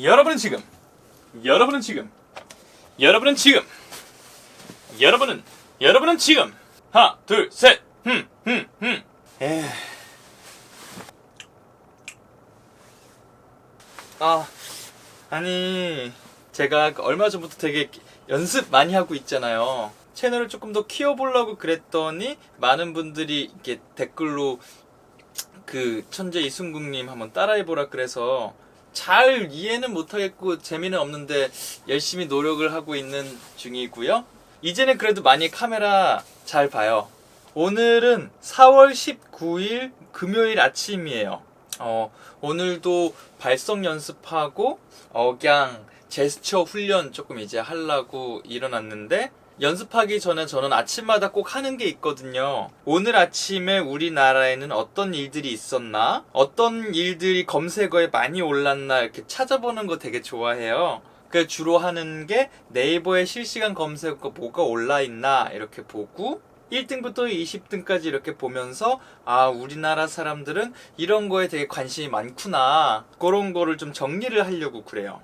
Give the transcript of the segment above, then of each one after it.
여러분은 지금 여러분은 지금 여러분은 지금 여러분은 여러분은 지금 하나 둘셋흠흠흠 에. 아 아니 제가 그 얼마 전부터 되게 연습 많이 하고 있잖아요. 채널을 조금 더 키워보려고 그랬더니 많은 분들이 이렇게 댓글로 그 천재 이순국님 한번 따라해보라 그래서 잘 이해는 못하겠고 재미는 없는데 열심히 노력을 하고 있는 중이고요. 이제는 그래도 많이 카메라 잘 봐요. 오늘은 4월 19일 금요일 아침이에요. 어, 오늘도 발성 연습하고 억양 제스처 훈련 조금 이제 하려고 일어났는데 연습하기 전에 저는 아침마다 꼭 하는 게 있거든요. 오늘 아침에 우리나라에는 어떤 일들이 있었나? 어떤 일들이 검색어에 많이 올랐나? 이렇게 찾아보는 거 되게 좋아해요. 그 주로 하는 게 네이버에 실시간 검색어 뭐가 올라 있나? 이렇게 보고 1등부터 20등까지 이렇게 보면서 아 우리나라 사람들은 이런 거에 되게 관심이 많구나 그런 거를 좀 정리를 하려고 그래요.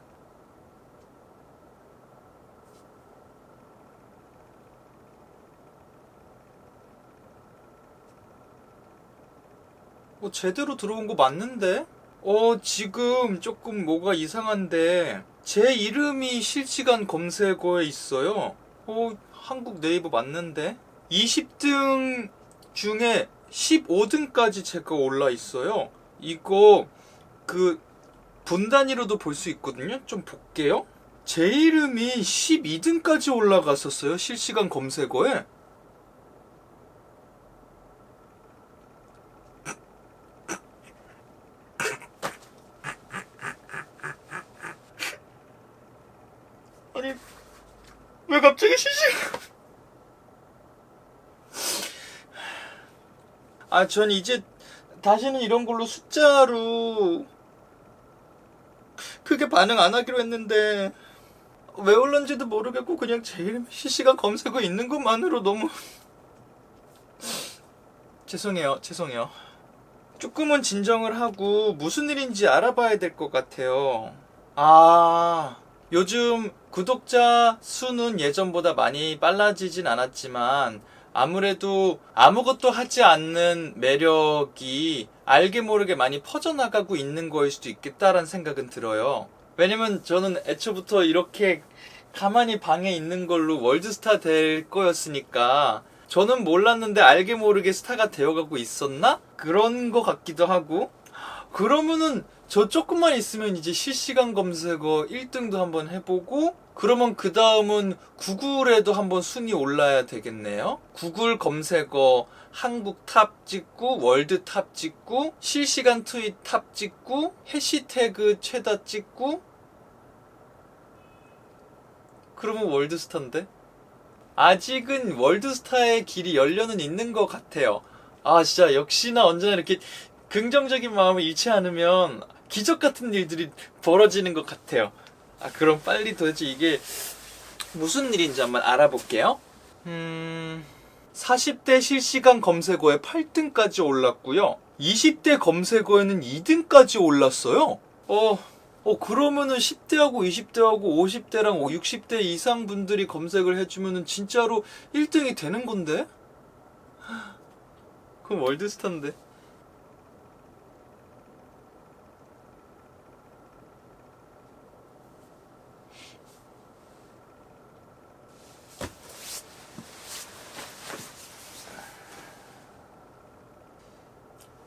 뭐 제대로 들어온 거 맞는데? 어 지금 조금 뭐가 이상한데 제 이름이 실시간 검색어에 있어요. 어 한국 네이버 맞는데? 20등 중에 15등까지 제가 올라 있어요. 이거 그 분단위로도 볼 수 있거든요. 좀 볼게요. 제 이름이 12등까지 올라갔었어요. 실시간 검색어에. 아니 왜 갑자기 실시간 아, 전 이제 다시는 이런 걸로 숫자로 크게 반응 안 하기로 했는데 왜 올런지도 모르겠고 그냥 제 이름 실시간 검색어 있는 것만으로 너무 죄송해요, 죄송해요. 조금은 진정을 하고 무슨 일인지 알아봐야 될 것 같아요. 아, 요즘 구독자 수는 예전보다 많이 빨라지진 않았지만 아무래도 아무것도 하지 않는 매력이 알게 모르게 많이 퍼져나가고 있는 거일 수도 있겠다라는 생각은 들어요. 왜냐면 저는 애초부터 이렇게 가만히 방에 있는 걸로 월드스타 될 거였으니까 저는 몰랐는데 알게 모르게 스타가 되어가고 있었나? 그런 거 같기도 하고 그러면은 저 조금만 있으면 이제 실시간 검색어 1등도 한번 해보고 그러면 그 다음은 구글에도 한번 순위 올라야 되겠네요. 구글 검색어 한국 탑 찍고 월드 탑 찍고 실시간 트윗 탑 찍고 해시태그 최다 찍고 그러면 월드스타인데? 아직은 월드스타의 길이 열려는 있는 것 같아요. 아 진짜 역시나 언제나 이렇게 긍정적인 마음을 잃지 않으면 기적 같은 일들이 벌어지는 것 같아요. 아, 그럼 빨리 도대체 이게 무슨 일인지 한번 알아볼게요. 음, 40대 실시간 검색어에 8등까지 올랐고요. 20대 검색어에는 2등까지 올랐어요. 어, 어, 그러면은 10대하고 20대하고 50대랑 60대 이상 분들이 검색을 해주면은 진짜로 1등이 되는 건데? 그럼 월드스타인데.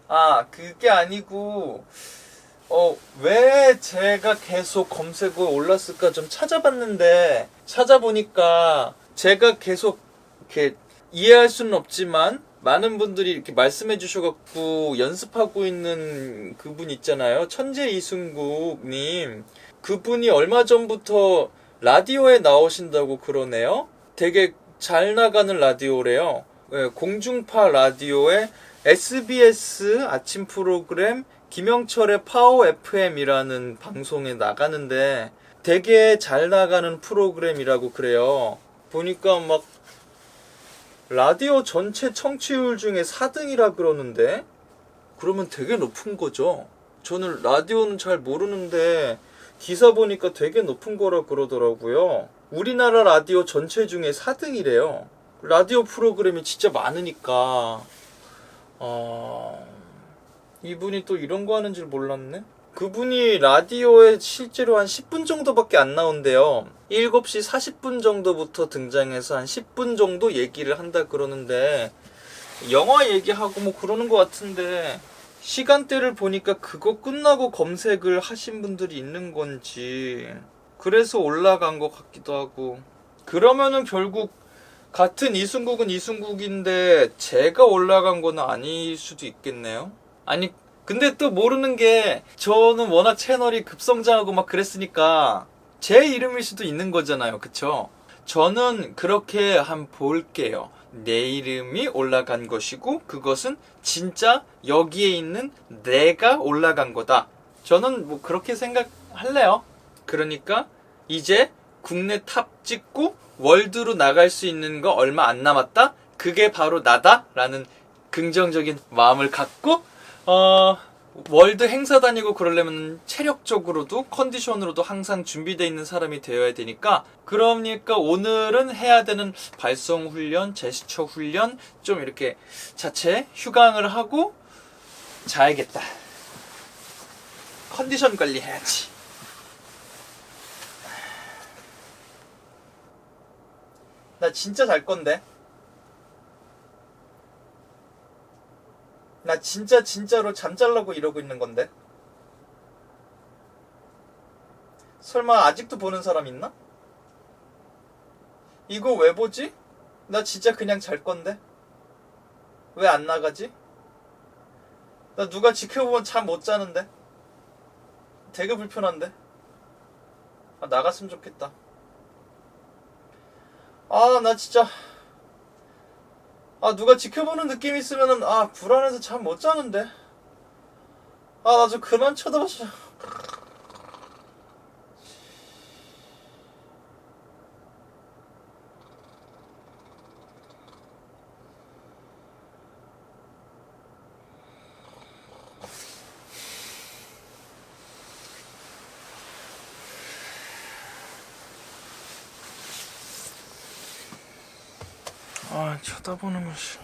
아, 그게 아니고, 어, 왜 제가 계속 검색어에 올랐을까 좀 찾아봤는데, 찾아보니까 제가 계속 이렇게 이해할 수는 없지만, 많은 분들이 이렇게 말씀해 주셔갖고 연습하고 있는 그분 있잖아요. 천재 이순국님. 그분이 얼마 전부터 라디오에 나오신다고 그러네요. 되게 잘 나가는 라디오래요. 예, 공중파 라디오에 SBS 아침 프로그램 김영철의 파워 FM이라는 방송에 나가는데 되게 잘 나가는 프로그램이라고 그래요. 보니까 막 라디오 전체 청취율 중에 4등이라 그러는데 그러면 되게 높은 거죠. 저는 라디오는 잘 모르는데 기사 보니까 되게 높은 거라 그러더라고요. 우리나라 라디오 전체 중에 4등이래요. 라디오 프로그램이 진짜 많으니까. 어... 이분이 또 이런 거 하는 줄 몰랐네. 그분이 라디오에 실제로 한 10분 정도밖에 안 나온대요. 7시 40분 정도부터 등장해서 한 10분 정도 얘기를 한다 그러는데 영화 얘기하고 뭐 그러는 것 같은데 시간대를 보니까 그거 끝나고 검색을 하신 분들이 있는 건지 그래서 올라간 것 같기도 하고 그러면은 결국 같은 이순국은 이순국인데 제가 올라간 거는 아닐 수도 있겠네요. 아니 근데 또 모르는 게 저는 워낙 채널이 급성장하고 막 그랬으니까 제 이름일 수도 있는 거잖아요. 그쵸? 저는 그렇게 한 볼게요. 내 이름이 올라간 것이고 그것은 진짜 여기에 있는 내가 올라간 거다. 저는 뭐 그렇게 생각할래요. 그러니까 이제 국내 탑 찍고 월드로 나갈 수 있는 거 얼마 안 남았다. 그게 바로 나다라는 긍정적인 마음을 갖고 어 월드 행사 다니고 그러려면 체력적으로도 컨디션으로도 항상 준비되어 있는 사람이 되어야 되니까 그러니까 오늘은 해야 되는 발성 훈련, 제스처 훈련 좀 이렇게 자체 휴강을 하고 자야겠다. 컨디션 관리해야지. 나 진짜 잘 건데. 나 진짜 진짜로 잠잘라고 이러고 있는 건데. 설마 아직도 보는 사람 있나? 이거 왜 보지? 나 진짜 그냥 잘 건데. 왜 안 나가지? 나 누가 지켜보면 잠 못 자는데. 되게 불편한데. 아, 나갔으면 좋겠다. 아, 나 진짜. 아, 누가 지켜보는 느낌이 있으면은, 아, 불안해서 잠 못 자는데. 아, 나 좀 그만 쳐다보자. 아, 쳐다보는 것이.